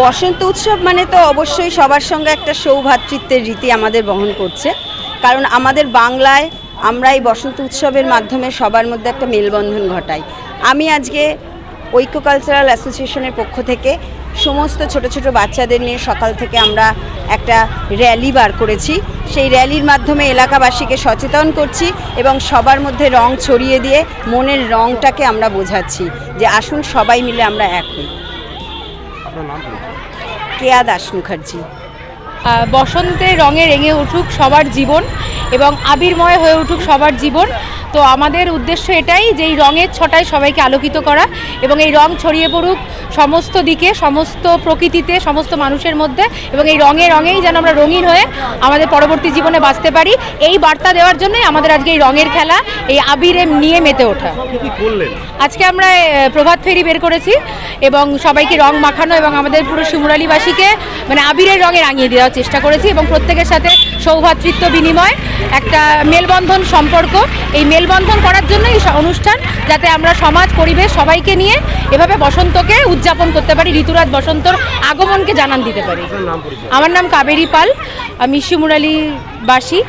বসন্ত উৎসব মানে তো অবশ্যই সবার সঙ্গে একটা সৌভাতৃত্বের রীতি আমাদের বহন করছে। কারণ আমাদের বাংলায় আমরা এই বসন্ত উৎসবের মাধ্যমে সবার মধ্যে একটা মেলবন্ধন ঘটাই। আমি আজকে ঐক্য কালচারাল অ্যাসোসিয়েশনের পক্ষ থেকে সমস্ত ছোট ছোট বাচ্চাদের নিয়ে সকাল থেকে আমরা একটা র্যালি বার করেছি। সেই র্যালির মাধ্যমে এলাকাবাসীকে সচেতন করছি এবং সবার মধ্যে রং ছড়িয়ে দিয়ে মনের রংটাকে আমরা বোঝাচ্ছি যে আসুন সবাই মিলে আমরা এক হই। আপনার নাম কেয়া দাস মুখার্জি। বসন্তের বসন্তে রঙে রেঙে উঠুক সবার জীবন এবং আবির্ময় হয়ে উঠুক সবার জীবন। তো আমাদের উদ্দেশ্য এটাই যে এই রঙের ছটায় সবাইকে আলোকিত করা এবং এই রং ছড়িয়ে পড়ুক সমস্ত দিকে সমস্ত প্রকৃতিতে সমস্ত মানুষের মধ্যে এবং এই রঙে রঙেই যেন আমরা রঙিন হয়ে আমাদের পরবর্তী জীবনে বাঁচতে পারি। এই বার্তা দেওয়ার জন্যই আমাদের আজকে এই রঙের খেলা এই আবিরে নিয়ে মেতে ওঠা। আজকে আমরা প্রভাত ফেরি বের করেছি এবং সবাইকে রং মাখানো এবং আমাদের পুরো শিমুরালিবাসীকে মানে আবিরের রঙে রাঙিয়ে দেওয়ার চেষ্টা করেছি এবং প্রত্যেকের সাথে সৌভাতৃত্ব বিনিময় একটা মেলবন্ধন সম্পর্ক এই মেলবন্ধন করার জন্য এই অনুষ্ঠান যাতে আমরা সমাজ পরিবেশ সবাইকে নিয়ে এভাবে বসন্তকে উদযাপন করতে পারি ঋতুরাজ বসন্তর আগমনকে জানান দিতে পারি। আমার নাম কাবেরী পাল আমি শিমুরালিবাসী।